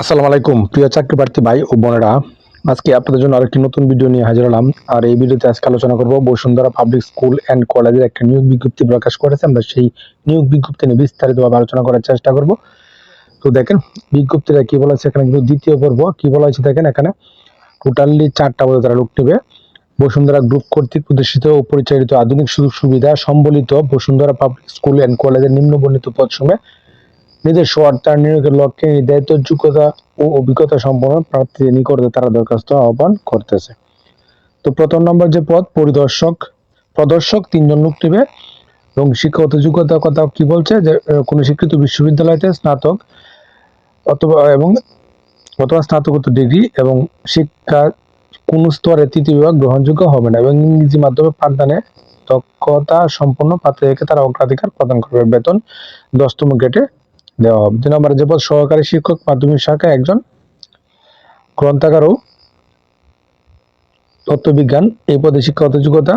আসসালামু আলাইকুম। প্রিয় চাকরি প্রার্থী ভাই ও বোনেরা, আজকে আপনাদের জন্য আরেকটি নতুন ভিডিও নিয়ে হাজির হলাম। আর এই ভিডিওতে আজকে আলোচনা করব বসুন্ধরা পাবলিক স্কুল অ্যান্ড কলেজের একটা নিয়োগ বিজ্ঞপ্তি প্রকাশ করেছে। আমরা সেই নিয়োগ বিজ্ঞপ্তি নিয়ে বিস্তারিতভাবে আলোচনা করার চেষ্টা করব। তো দেখেন, বিজ্ঞপ্তিটা কি বলা হয়েছে? এখানে কিন্তু দ্বিতীয় পর্ব। কি বলা হয়েছে দেখেন এখানে? টোটালি চারটা পদে তারা লোক নেবে। বসুন্ধরা গ্রুপ কর্তৃক প্রতিষ্ঠিত ও পরিচালিত আধুনিক সুযোগ সুবিধা সম্বলিত বসুন্ধরা পাবলিক স্কুল অ্যান্ড কলেজের নিম্নবর্ণিত পদসমূহে নিজস্ব অর্থায়ন নিয়োগের লক্ষ্যে নির্ধারিত যোগ্যতা ও অভিজ্ঞতা সম্পন্ন প্রার্থীদের নিকটে তারা দরখাস্ত আহ্বান করতেছে। তো প্রথম নম্বর যে পদ, পরিদর্শক। প্রদর্শক তিনজন লোক নেবে এবং শিক্ষাগত যোগ্যতার কথা কি বলছে? যে কোনো স্বীকৃত বিশ্ববিদ্যালয়তে স্নাতক অথবা, এবং অথবা স্নাতকোত্তর ডিগ্রি এবং শিক্ষা কোন স্তরে তৃতীয় বিভাগ গ্রহণযোগ্য হবে না এবং ইংরেজি মাধ্যমে পাঠদানে দক্ষতা সম্পন্ন প্রার্থীদেরকে তারা অগ্রাধিকার প্রদান করবে। বেতন দশতম গ্রেডে দেওয়া হবে। দুই নম্বরে যে সহকারী শিক্ষক মাধ্যমিক শাখায় একজন গ্রন্থাগার ও তত্ত্ববিজ্ঞান এই পদে শিক্ষাগত যোগ্যতা।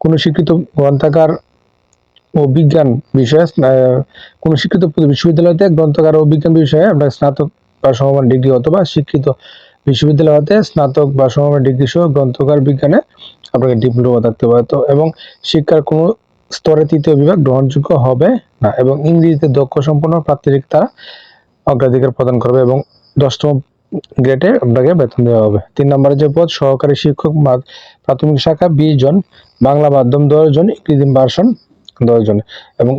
কোনো শিক্ষিত গ্রন্থাগার ও বিজ্ঞান বিষয়ে কোনো শিক্ষিত বিশ্ববিদ্যালয়তে গ্রন্থাগার ও বিজ্ঞান বিষয়ে আমরা স্নাতক বা সমমান ডিগ্রি অথবা শিক্ষিত বিশ্ববিদ্যালয় হতে স্নাতক বা সমমান ডিগ্রি সহ গ্রন্থাগার বিজ্ঞানে আপনাকে ডিপ্লোমা থাকতে পারে তো, এবং শিক্ষার কোনো স্তরে তৃতীয় বিভাগ গ্রহণযোগ্য হবে না এবং ইংরেজিতে দক্ষ সম্পন্ন প্রার্থীদের তারা অগ্রাধিকার প্রদান করবে এবং দশতম গ্রেডে আপনাকে বেতন দেওয়া হবে। তিন নম্বরে যে পদ, সহকারী শিক্ষক প্রাথমিক শাখা, বিশ জন, বাংলা মাধ্যম দশ জন, ইংরেজি ভার্সন দশ জন এবং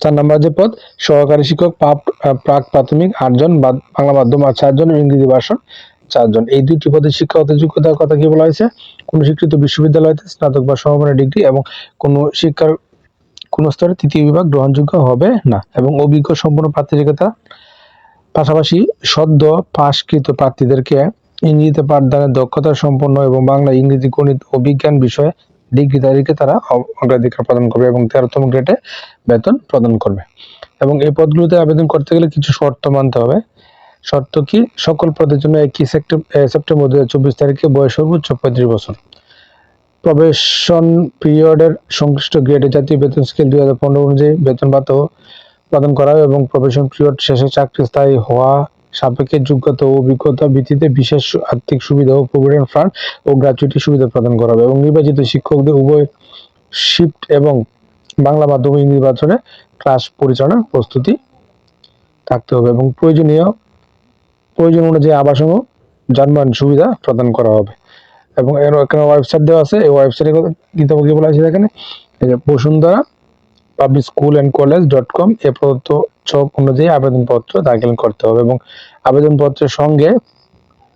চার নম্বর যে পদ, সহকারী শিক্ষক প্রাক প্রাথমিক আটজন বাংলা মাধ্যম আর চারজন ইংরেজি ভার্সন চারজন। এই দুইটি পদে শিক্ষাগত যোগ্যতার কথা কি বলা হয়েছে? কোন স্বীকৃত বিশ্ববিদ্যালয়তে স্নাতক বা সমমানের ডিগ্রি এবং কোন শিক্ষার কোন স্তরে তৃতীয় বিভাগ গ্রহণযোগ্য হবে না এবং অভিজ্ঞ সম্পন্ন প্রার্থীদেরকে পাশাপাশি সদ্য পাশকৃত প্রার্থীদেরকে ইংরেজিতে পাঠদানের দক্ষতা সম্পন্ন এবং বাংলা, ইংরেজি, গণিত ও বিজ্ঞান বিষয়ে ডিগ্রিধারীকে তারা অগ্রাধিকার প্রদান করবে এবং তেরোতম গ্রেডে বেতন প্রদান করবে। এবং এই পদগুলোতে আবেদন করতে গেলে কিছু শর্ত মানতে হবে। শর্ত কি? সকল পদের জন্য একই সেপ্টেম্বর দু চব্বিশ তারিখে বয়স সর্বোচ্চ পঁয়ত্রিশ বছর। প্রবেশন পিরিয়ডের সংশ্লিষ্ট গ্রেডে জাতীয় বেতন স্কেল দুই হাজার পনেরো অনুযায়ী বেতন ভাতা প্রদান করা এবং প্রবেশন পিরিয়ড শেষে চাকরি স্থায়ী হওয়া সাপেক্ষে যোগ্যতা ও অভিজ্ঞতা ভিত্তিতে বিশেষ আর্থিক সুবিধা ও প্রভিডেন্ট ফান্ড ও গ্র্যাচুইটি সুবিধা প্রদান করা হবে এবং নির্বাচিত শিক্ষকদের উভয় শিফট এবং বাংলা মাধ্যম নির্বাচনে ক্লাস পরিচালনার প্রস্তুতি থাকতে হবে এবং প্রয়োজনীয় প্রয়োজন অনুযায়ী আবাসন ও যানবাহন সুবিধা প্রদান করা হবে। এবং এর এখানে ওয়েবসাইট দেওয়া আছে, এই ওয়েবসাইটে হবে কি বলা আছে এখানে Bashundhara public school and college dot com এ প্রদত্ত ছক অনুযায়ী আবেদনপত্র দাখিল করতে হবে। এবং আবেদনপত্রের সঙ্গে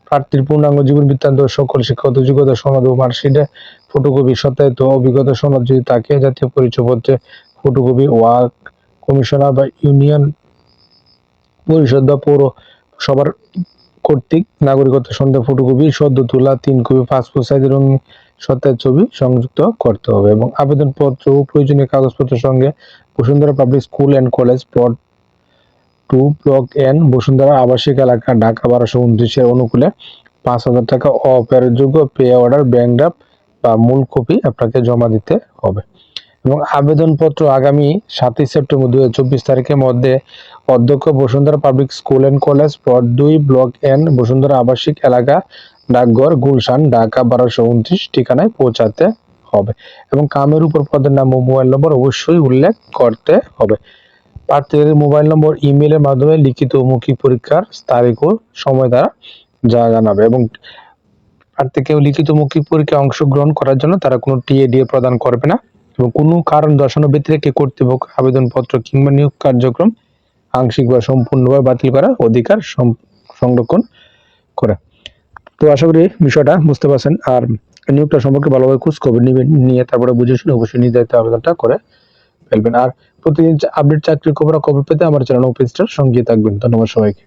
প্রার্থীর পূর্ণাঙ্গ জীবন বৃত্তান্ত, সকল শিক্ষাগত যোগ্যতা, সনদ ও মার্কশিটে ফটোকপি সত্যায়িত অভিজ্ঞতা, সনদ যদি থাকে, জাতীয় পরিচয়পত্রে ফটোকপি ওয়ার্ক কমিশনার বা ইউনিয়ন পরিষদ বা পৌর সবার কর্তৃক নাগরিকত্ব সন্ধ্যা ফটোকপি, সদ্য তোলা, তিন কপি, পাসপোর্ট সাইজের সত্যার ছবি সংযুক্ত করতে হবে এবং আবেদনপত্র ও প্রয়োজনীয় কাগজপত্রের সঙ্গে Bashundhara public school and college plot two block N Bashundhara আবাসিক এলাকা, ঢাকা বারোশো উনত্রিশের অনুকূলে পাঁচ হাজার টাকা অপেরযোগ্য পে অর্ডার, ব্যাংক ড্রাফট বা মূল কপি আপনাকে জমা দিতে হবে। এবং আবেদনপত্র আগামী সাতই সেপ্টেম্বর চব্বিশ তারিখের মধ্যে অধ্যক্ষ Bashundhara public school and college plot দুই ব্লক এন বসুন্ধরা আবাসিক এলাকা, ডাকঘর, গুলশান, ঢাকা বারোশো উনত্রিশ ঠিকানায় পৌঁছাতে হবে এবং কামের উপর পদের নাম ও মোবাইল নম্বর অবশ্যই উল্লেখ করতে হবে। প্রার্থীদের মোবাইল নম্বর, ইমেলের মাধ্যমে লিখিত মৌখিক পরীক্ষার তারিখ ও সময় যা জানাবে এবং প্রার্থীকে লিখিত মৌখিক পরীক্ষায় অংশগ্রহণ করার জন্য তারা কোনো টিএডিএ প্রদান করবে না। এবং কোনো কারণ দর্শানো ব্যতিরেকে কর্তৃপক্ষ আবেদনপত্র কিংবা নিয়োগ কার্যক্রম আংশিক বা সম্পূর্ণভাবে বাতিল করার অধিকার সংরক্ষণ করে। তো আশা করি বিষয়টা বুঝতে পারছেন। আর নিয়োগটা সম্পর্কে ভালোভাবে খোঁজ খবর নেবেন, নিয়ে তারপরে বুঝে শুনে অবশ্যই নির্ধারিত আবেদনটা করে ফেলবেন। আর প্রতিদিন আপডেট চাকরির খবর খবর পেতে আমার চ্যানেল পেজটার সঙ্গে থাকবেন। ধন্যবাদ সবাইকে।